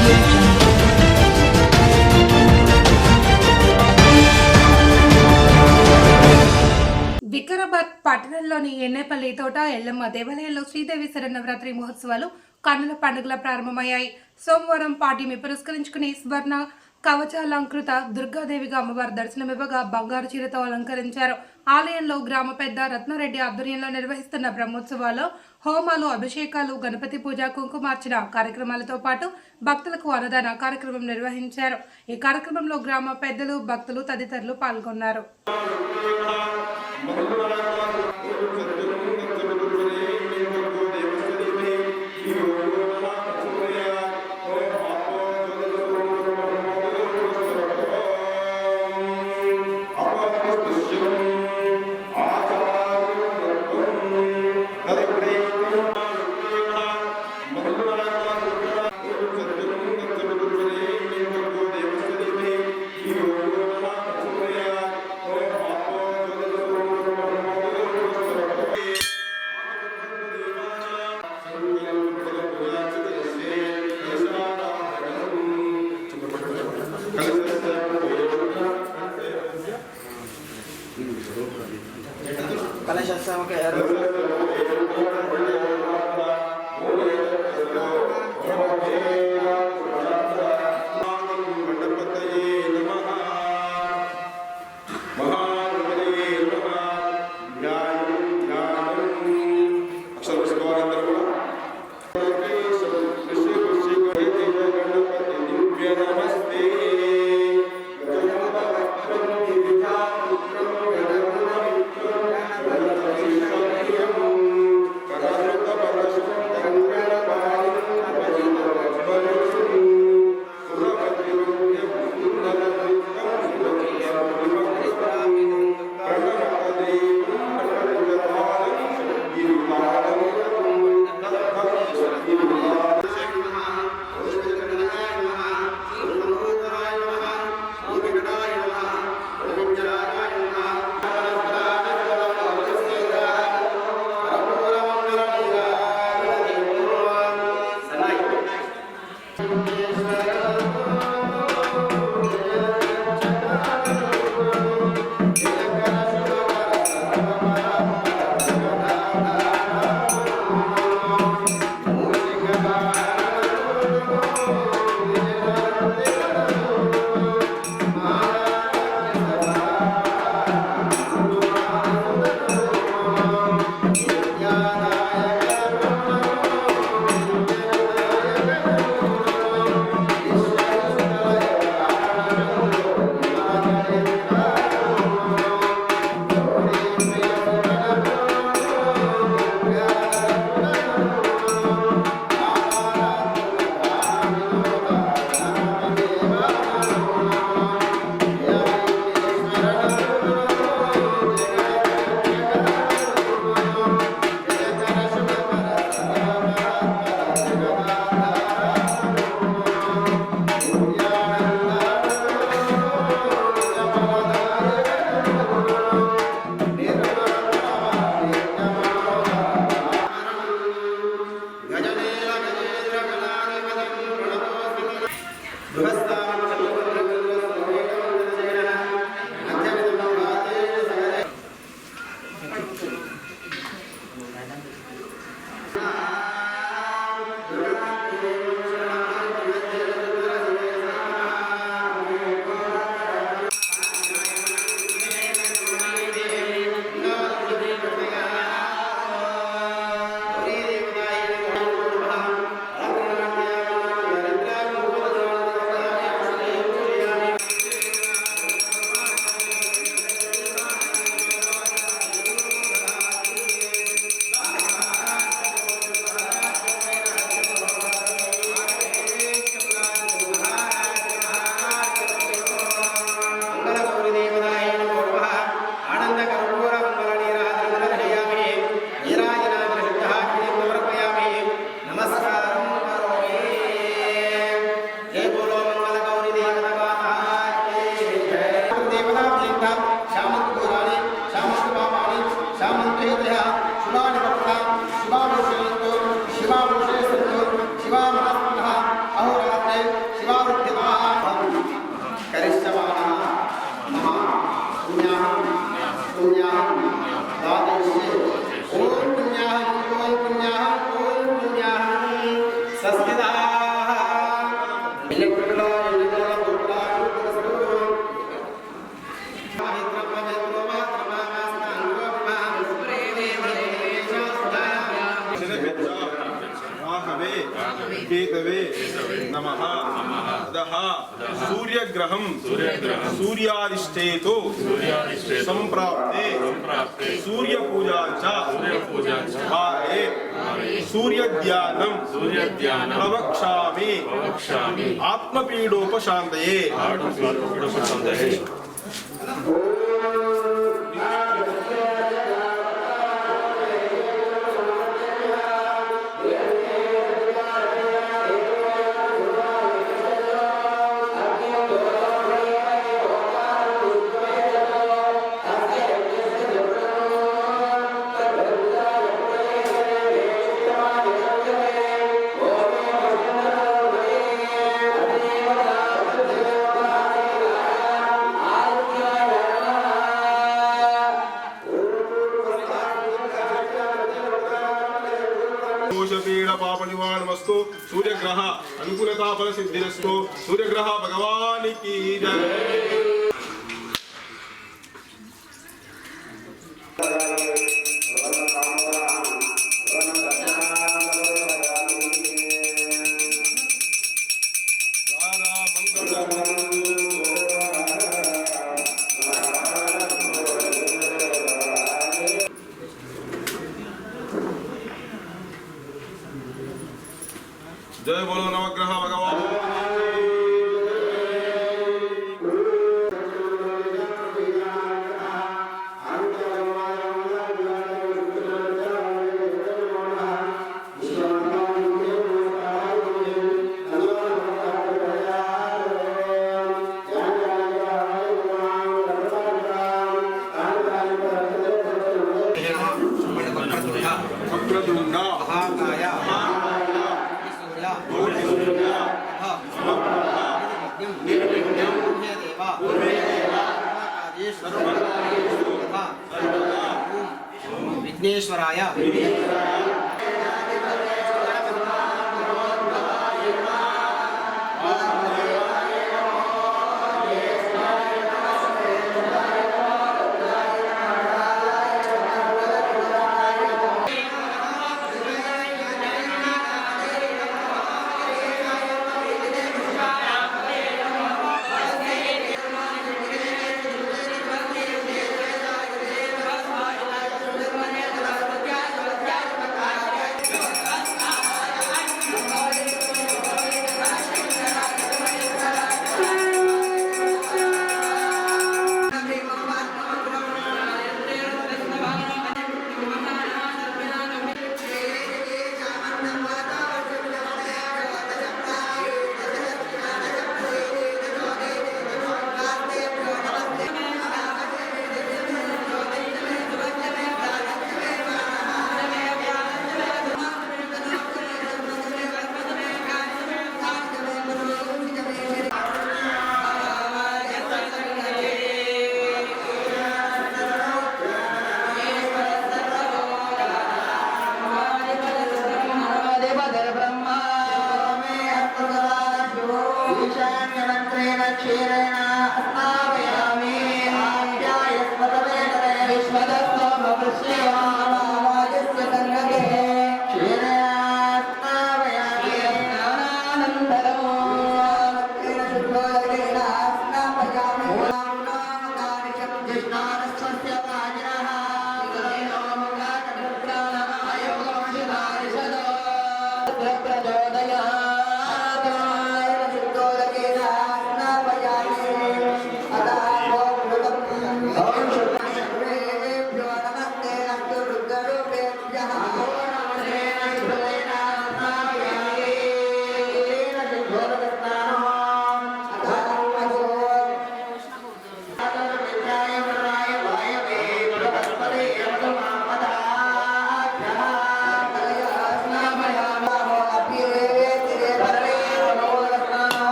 audio Vikarabad పట్టణంలోని ఎన్నేపల్లి తోట ఎల్లమ్మ దేవాలయంలో శ్రీదేవి శరన్నవరాత్రి మహోత్సవాలు కన్నుల పండుగల ప్రారంభమయ్యాయి. సోమవారం పార్టీని పురస్కరించుకుని స్వర్ణ కవచాలంకృత దుర్గాదేవిగా అమ్మవారి దర్శనమివ్వగా బంగారు చీరతో అలంకరించారు. ఆలయంలో గ్రామ పెద్ద రత్నారెడ్డి ఆధ్వర్యంలో నిర్వహిస్తున్న బ్రహ్మోత్సవాల్లో హోమాలు అభిషేకాలు గణపతి పూజ కుంకుమార్చన కార్యక్రమాలతో పాటు భక్తులకు అన్నదాన కార్యక్రమం నిర్వహించారు. ఈ కార్యక్రమంలో గ్రామ పెద్దలు భక్తులు తదితరులు పాల్గొన్నారు. 中央，拿东西 సూర్యగ్రహం. సూర్యాదిష్టేతో సంప్రాప్తే సూర్యపూజా చ వారే సూర్యధ్యానం ప్రవక్ష్యామి ప్రవక్ష్యామి ఆత్మపీడోపశాంతయే. दिवस को सूर्यग्रह भगवान की जय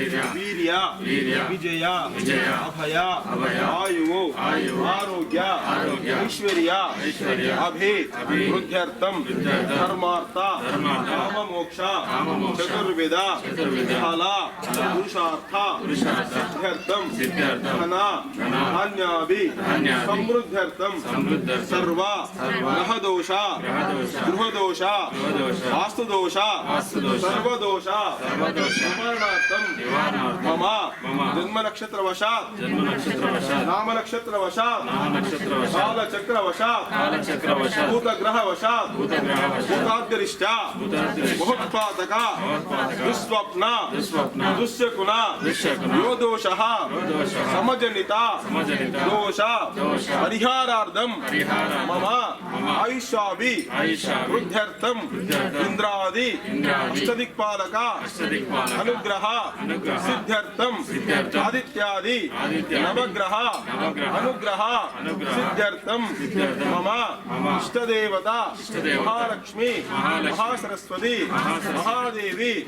ధైర్య ధైర్య వీర్య. వీర్య. విజయ. విజయ. आरोग्य ऐश्वर्या अभेद वृद्ध्यर्थम धर्मार्था काम मोक्षा चतुर्वेद फला पुरुषार्था सिद्ध्यर्थम धना धान्याभि समृद्ध्यर्थम सर्वा ग्रह दोषा गृह दोषा वास्तु दोषा सर्व दोषा निवारणार्थम। मम। जन्म नक्षत्र वशात नाम नक्षत्र वशात काल चक्र वशात भूत ग्रह वशात भूताद्यष्टा बहुत्पादका वशात भूताद्यरिष्टा भूताद्यरिष्टा दुस्वप्न दुस्वप्न यो दोष। समजनिता दोष परिहारार्थं मम। आयुषा भी वृद्ध्यर्थम। इंद्रादि अष्टदिक्पालका। अनुग्रह। सिद्ध సిద్ధ్యర్థం. ఆదిత్యాది. నవగ్రహ. నవగ్రహ. అనుగ్రహ. అనుగ్రహ. సిద్ధ్యర్థం. మమ. ఇష్టదేవత. ఇష్టదేవత. మహాలక్ష్మి. మహాసరస్వతి. మహాదేవి.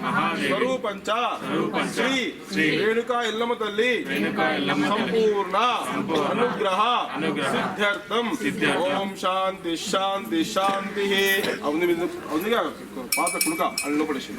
స్వరూపంచ. శ్రీ. శ్రీ. రేణుకా ఇల్లమ్మ తల్లి. సంపూర్ణ. అనుగ్రహ. అనుగ్రహ. సిద్ధ్యర్థం. ఓం శాంతి శాంతి శాంతి. అవును అవునుగా పాత కుడుక. అందులో పడేసి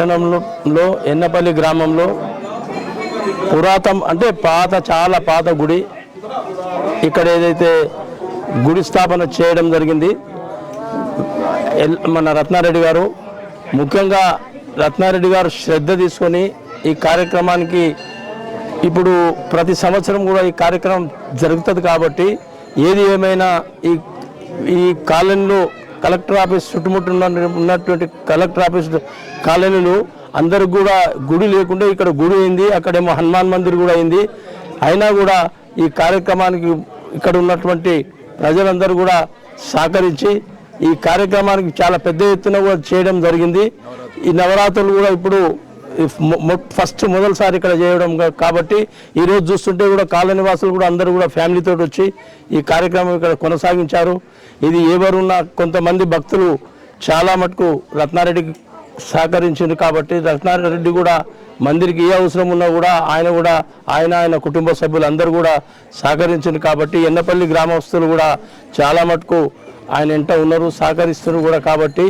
పట్టణంలో ఎన్నపల్లి గ్రామంలో పురాతం అంటే పాత చాలా పాత గుడి. ఇక్కడ ఏదైతే గుడి స్థాపన చేయడం జరిగింది ఎల్- మన రత్నారెడ్డి గారు. ముఖ్యంగా రత్నారెడ్డి గారు శ్రద్ధ తీసుకొని ఈ కార్యక్రమానికి ఇప్పుడు ప్రతి సంవత్సరం కూడా ఈ కార్యక్రమం జరుగుతుంది కాబట్టి ఏది ఏమైనా ఈ ఈ కాలనీలో కలెక్టర్ ఆఫీస్ చుట్టుముట్టు ఉన్నటువంటి కలెక్టర్ ఆఫీస్ కాలనీలు అందరికి కూడా గుడి లేకుండా ఇక్కడ గుడి అయింది. అక్కడేమో హనుమాన్ మందిర్ కూడా అయింది. అయినా కూడా ఈ కార్యక్రమానికి ఇక్కడ ఉన్నటువంటి ప్రజలందరూ కూడా సహకరించి ఈ కార్యక్రమానికి చాలా పెద్ద ఎత్తున కూడా చేయడం జరిగింది. ఈ నవరాత్రులు కూడా ఇప్పుడు ఫస్ట్ మొదటిసారి ఇక్కడ చేయడం కాబట్టి ఈ రోజు చూస్తుంటే కూడా కాలనీ వాసులు కూడా అందరూ కూడా ఫ్యామిలీతో వచ్చి ఈ కార్యక్రమం ఇక్కడ కొనసాగించారు. ఇది ఎవరున్న కొంతమంది భక్తులు చాలా మటుకు రత్నారెడ్డికి సహకరించింది కాబట్టి రత్నారెడ్డి కూడా మందిరికి ఏ అవసరం ఉన్నా కూడా ఆయన కూడా ఆయన ఆయన కుటుంబ సభ్యులు అందరూ కూడా సహకరించింది కాబట్టి ఎన్నపల్లి గ్రామస్తులు కూడా చాలా మటుకు ఆయన ఎంట ఉన్నారు సహకరిస్తున్నారు కూడా కాబట్టి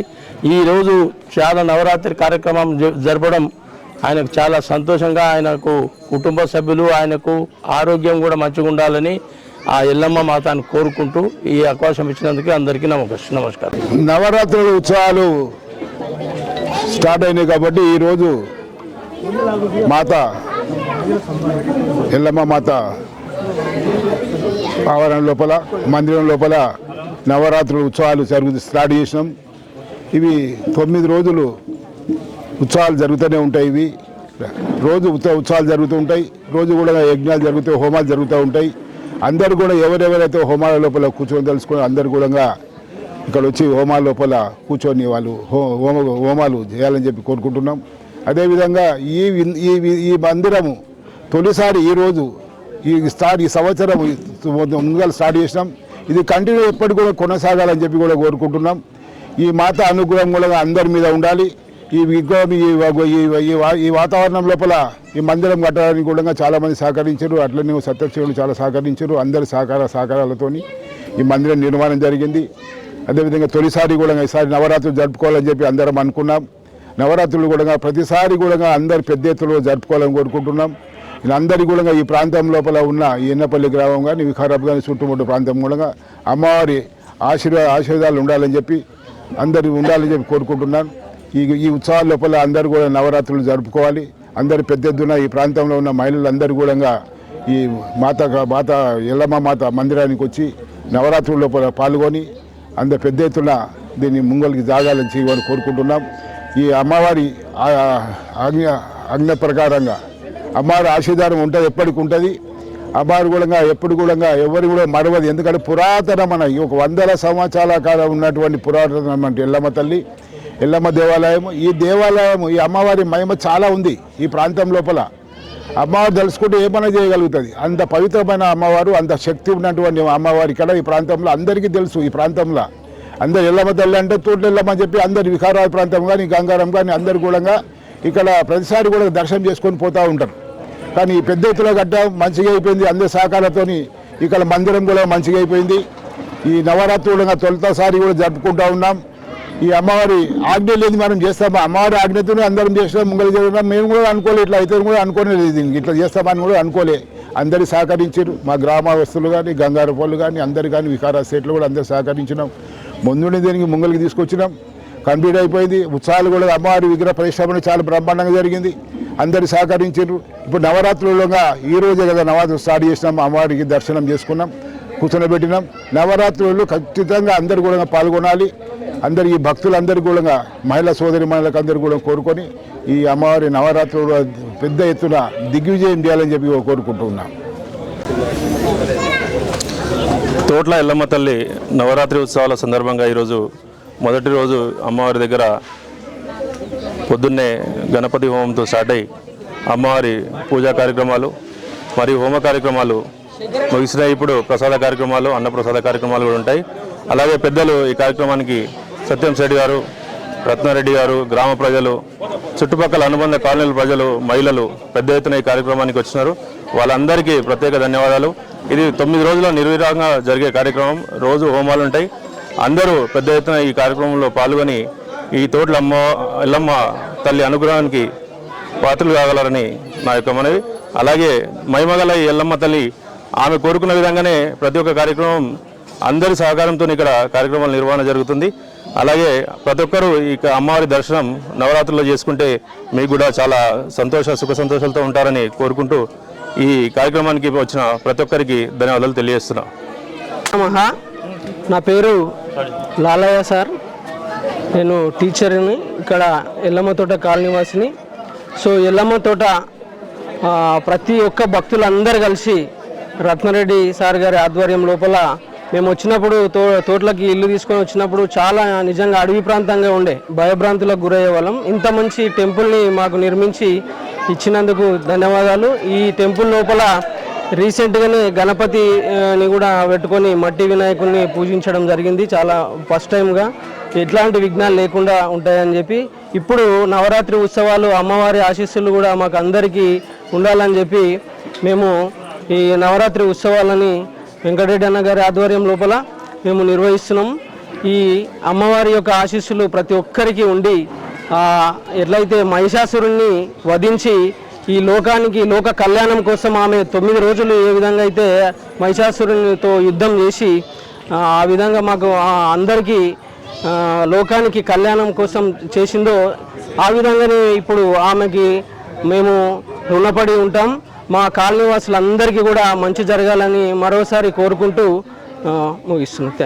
ఈరోజు చాలా నవరాత్రి కార్యక్రమం జ- జరపడం ఆయనకు చాలా సంతోషంగా ఆయనకు కుటుంబ సభ్యులు ఆయనకు ఆరోగ్యం కూడా మంచిగా ఉండాలని ఆ ఎల్లమ్మ మాతను కోరుకుంటూ ఈ అవకాశం ఇచ్చినందుకు అందరికీ నమస్కారం నమస్కారం. నవరాత్రుల ఉత్సవాలు స్టార్ట్ అయినాయి కాబట్టి ఈరోజు మాత ఎల్లమ్మ మాత ఆవరణ లోపల మందిరం లోపల నవరాత్రుల ఉత్సవాలు జరుగు స్టార్ట్ చేసినాం. ఇవి తొమ్మిది రోజులు ఉత్సవాలు జరుగుతూనే ఉంటాయి ఇవి. రోజు ఉత్సవ ఉత్సవాలు జరుగుతూ ఉంటాయి. రోజు కూడా యజ్ఞాలు జరుగుతాయి హోమాలు జరుగుతూ ఉంటాయి. అందరు కూడా ఎవరెవరైతే హోమాల లోపల కూర్చొని తెలుసుకొని అందరు కూడా ఇక్కడ వచ్చి హోమాల లోపల కూర్చొని వాళ్ళు హో హోమ హోమాలు చేయాలని చెప్పి కోరుకుంటున్నాం. అదేవిధంగా ఈ ఈ ఈ మందిరము తొలిసారి ఈరోజు ఈ స్టార్ట్ ఈ సంవత్సరం ముందుగా స్టార్ట్ చేసినాం. ఇది కంటిన్యూ ఎప్పటికూడా కొనసాగాలని చెప్పి కూడా కోరుకుంటున్నాం. ఈ మాత అనుగ్రహం కూడా అందరి మీద ఉండాలి. ఈ విగ్రహం ఈ ఈ వాతావరణం లోపల ఈ మందిరం కట్టడానికి కూడా చాలా మంది సహకరించారు. అట్లనే సత్యశివులు చాలా సహకరించారు. అందరి సహకార సహకారాలతోని ఈ మందిరం నిర్మాణం జరిగింది. అదేవిధంగా తొలిసారి కూడా ఈసారి నవరాత్రులు జరుపుకోవాలని చెప్పి అందరం అనుకున్నాం. నవరాత్రులు కూడా ప్రతిసారి కూడా అందరు పెద్ద ఎత్తులో జరుపుకోవాలని కోరుకుంటున్నాం. అందరి కూడా ఈ ప్రాంతం లోపల ఉన్న ఈ ఎన్నపల్లి గ్రామం కానీ వికారాబ్ కానీ చుట్టుముట్టు ప్రాంతం కూడా అమ్మవారి ఆశీర్వా ఆశీర్వాదాలు ఉండాలని చెప్పి అందరు ఉండాలని చెప్పి కోరుకుంటున్నాను ఈ ఈ ఉత్సవాల లోపల అందరూ కూడా నవరాత్రులు జరుపుకోవాలి. అందరు పెద్ద ఎత్తున ఈ ప్రాంతంలో ఉన్న మహిళలందరూ కూడా ఈ మాత మాత ఎల్లమ్మ మాత మందిరానికి వచ్చి నవరాత్రుల లోపల పాల్గొని అందరు పెద్ద ఎత్తున దీన్ని ముంగలికి జాగాలని చేయమని కోరుకుంటున్నాం. ఈ అమ్మవారి ఆ- ఆజ్ఞ ఆజ్ఞ ప్రకారంగా అమ్మవారి ఆశీర్వాదం ఉంటుంది ఎప్పటికి ఉంటుంది. అమ్మవారి కూడా ఎప్పుడు కూడా ఎవరు కూడా మరవదు. ఎందుకంటే పురాతనమైన ఒక వందల సంవత్సరాల కాలం ఉన్నటువంటి పురాతనమైన ఎల్లమ్మ తల్లి ఎల్లమ్మ దేవాలయం ఈ దేవాలయం ఈ అమ్మవారి మహిమ చాలా ఉంది ఈ ప్రాంతం లోపల. అమ్మవారు తెలుసుకుంటే ఏమైనా చేయగలుగుతుంది? అంత పవిత్రమైన అమ్మవారు అంత శక్తి ఉన్నటువంటి అమ్మవారి ఇక్కడ ఈ ప్రాంతంలో అందరికీ తెలుసు ఈ ప్రాంతంలో. అందరు ఎల్లమ్మ తల్లి అంటే తోట ఎల్లమ్మ అని చెప్పి అందరు వికారాబాద్ ప్రాంతం కానీ గంగారం కానీ అందరు కూడా ఇక్కడ ప్రతిసారి కూడా దర్శనం చేసుకొని పోతూ ఉంటారు. కానీ పెద్ద ఎత్తులో గట్ట మంచిగా అయిపోయింది అందరి సహకారంతో ఇక్కడ మందిరం కూడా మంచిగా అయిపోయింది. ఈ నవరాత్రులు తొలితసారి కూడా జరుపుకుంటూ ఉన్నాం. ఈ అమ్మవారి ఆజ్ఞ లేదు మనం చేస్తాం అమ్మవారి ఆజ్ఞతోనే అందరం చేసినాం ముంగలు చేయడం మేము కూడా అనుకోలే ఇట్లా అయితే కూడా అనుకోలేదు దీనికి ఇట్లా చేస్తామని కూడా అనుకోలే. అందరు సహకరించారు. మా గ్రామస్తులు కానీ గంగారపల్లు కానీ అందరు కానీ వికారా స్టేట్లు కూడా అందరు సహకరించినాం. ముందుండి దీనికి ముంగలికి తీసుకొచ్చినాం. కంప్లీట్ అయిపోయింది. ఉత్సవాలు కూడా అమ్మవారి విగ్రహ పరిశ్రమణ చాలా బ్రహ్మాండంగా జరిగింది. అందరు సహకరించారు. ఇప్పుడు నవరాత్రులుగా ఈ రోజే కదా నవరాత్రులు స్టార్ట్ చేసినాం. అమ్మవారికి దర్శనం చేసుకున్నాం కూర్చొనిబెట్టినాం నవరాత్రులు ఖచ్చితంగా అందరు కూడా పాల్గొనాలి. అందరు ఈ భక్తులందరూ కూడా మహిళా సోదరి మహిళలకు అందరూ కూడా కోరుకొని ఈ అమ్మవారి నవరాత్రులు పెద్ద ఎత్తున దిగ్విజయం చేయాలని చెప్పి కోరుకుంటున్నాం తోట్ల ఎల్లమ్మ తల్లి నవరాత్రి ఉత్సవాల సందర్భంగా ఈరోజు మొదటి రోజు అమ్మవారి దగ్గర పొద్దున్నే గణపతి హోమంతో స్టార్ట్ అయ్యి అమ్మవారి పూజా కార్యక్రమాలు మరియు హోమ కార్యక్రమాలు ముగిసినాయి. ఇప్పుడు ప్రసాద కార్యక్రమాలు అన్నప్రసాద కార్యక్రమాలు కూడా ఉంటాయి. అలాగే పెద్దలు ఈ కార్యక్రమానికి సత్యం శెట్టి గారు రత్నారెడ్డి గారు గ్రామ ప్రజలు చుట్టుపక్కల అనుబంధ కాలనీల ప్రజలు మహిళలు పెద్ద ఎత్తున ఈ కార్యక్రమానికి వచ్చినారు. వాళ్ళందరికీ ప్రత్యేక ధన్యవాదాలు. ఇది తొమ్మిది రోజుల నిర్విరాగంగా జరిగే కార్యక్రమం. రోజు హోమాలు ఉంటాయి. అందరూ పెద్ద ఎత్తున ఈ కార్యక్రమంలో పాల్గొని ఈ తోటల అమ్మ ఎల్లమ్మ తల్లి అనుగ్రహానికి పాత్రలు కాగలరని నా యొక్క మనవి. అలాగే మైమగల ఈ ఎల్లమ్మ తల్లి ఆమె కోరుకున్న విధంగానే ప్రతి ఒక్క కార్యక్రమం అందరి సహకారంతో ఇక్కడ కార్యక్రమాల నిర్వహణ జరుగుతుంది. అలాగే ప్రతి ఒక్కరూ ఈ అమ్మవారి దర్శనం నవరాత్రుల్లో చేసుకుంటే మీకు కూడా చాలా సంతోష సుఖ సంతోషాలతో ఉంటారని కోరుకుంటూ ఈ కార్యక్రమానికి వచ్చిన ప్రతి ఒక్కరికి ధన్యవాదాలు తెలియజేస్తున్నాం. నా పేరు లాలయ్య సార్. నేను టీచర్ని ఇక్కడ ఎల్లమ్మ తోట కాలనీవాసిని. సో ఎల్లమ్మ తోట ప్రతి ఒక్క భక్తులందరూ కలిసి రత్నారెడ్డి సార్ గారి ఆధ్వర్యం లోపల మేము వచ్చినప్పుడు తో తోటలకి ఇల్లు తీసుకొని వచ్చినప్పుడు చాలా నిజంగా అడవి ప్రాంతంగా ఉండే భయభ్రాంతులకు గురయ్యే వాళ్ళం. ఇంత మంచి టెంపుల్ని మాకు నిర్మించి ఇచ్చినందుకు ధన్యవాదాలు. ఈ టెంపుల్ లోపల రీసెంట్గానే గణపతిని కూడా పెట్టుకొని మట్టి వినాయకుడిని పూజించడం జరిగింది. చాలా ఫస్ట్ టైంగా ఎట్లాంటి విఘ్నాలు లేకుండా ఉంటాయని చెప్పి. ఇప్పుడు నవరాత్రి ఉత్సవాలు అమ్మవారి ఆశీస్సులు కూడా మాకు అందరికీ ఉండాలని చెప్పి మేము ఈ నవరాత్రి ఉత్సవాలని వెంకటరెడ్డి అన్న గారి ఆధ్వర్యం లోపల మేము నిర్వహిస్తున్నాం. ఈ అమ్మవారి యొక్క ఆశీస్సులు ప్రతి ఒక్కరికి ఉండి ఎట్లయితే మహిషాసురుణ్ణి వధించి ఈ లోకానికి లోక కళ్యాణం కోసం ఆమె తొమ్మిది రోజులు ఏ విధంగా అయితే మహిషాసురునితో యుద్ధం చేసి ఆ, విధంగా మాకు అందరికీ లోకానికి కళ్యాణం కోసం చేసిందో ఆ విధంగానే ఇప్పుడు ఆమెకి మేము రుణపడి ఉంటాం. మా కాలనీవాసులందరికీ కూడా మంచి జరగాలని మరోసారి కోరుకుంటూ ముగిస్తున్నాను.